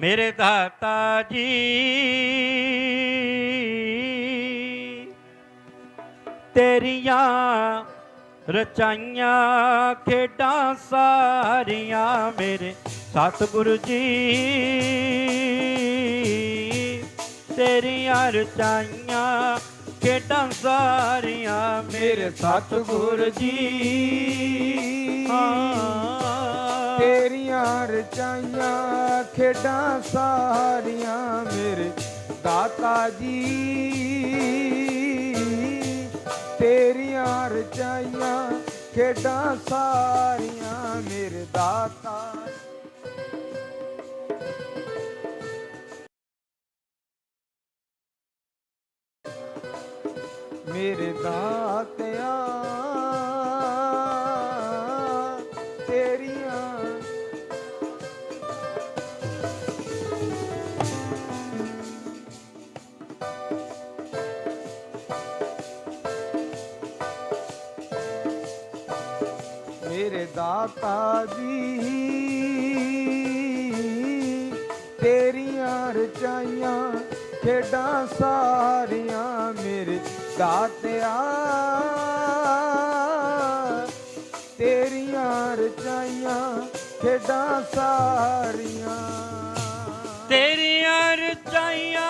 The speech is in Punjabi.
ਮੇਰੇ ਦਾਤਾ ਜੀ। ਤੇਰੀਆਂ ਰਚਾਈਆਂ, ਖੇਡਾਂ ਸਾਰੀਆਂ ਮੇਰੇ ਸਤਿਗੁਰੂ ਜੀ। ਤੇਰੀਆਂ ਰਚਾਈਆਂ, ਖੇਡਾਂ ਸਾਰੀਆਂ ਮੇਰੇ ਸਤਿਗੁਰੂ ਜੀ। ਹਾਂ। ਤੇਰੀਆਂ ਰਚਾਈਆਂ, ਖੇਡਾਂ ਸਾਰੀਆਂ ਮੇਰੇ ਦਾਤਾ ਜੀ। ਤੇਰੀਆਂ ਰਚਾਈਆਂ, ਖੇਡਾਂ ਸਾਰੀਆਂ ਮੇਰੇ ਦਾਤਾ ਮੇਰੇ ਦਾਤਿਆ ਤੇਰੇ ਦਾਤਾ ਜੀ। ਤੇਰੀਆਂ ਰਚਾਈਆਂ, ਖੇਡਾਂ ਸਾਰੀਆਂ ਮੇਰੇ ਦਾਤਿਆ। ਤੇਰੀਆਂ ਰਚਾਈਆਂ, ਖੇਡਾਂ ਸਾਰੀਆਂ। ਤੇਰੀਆਂ ਰਚਾਈਆਂ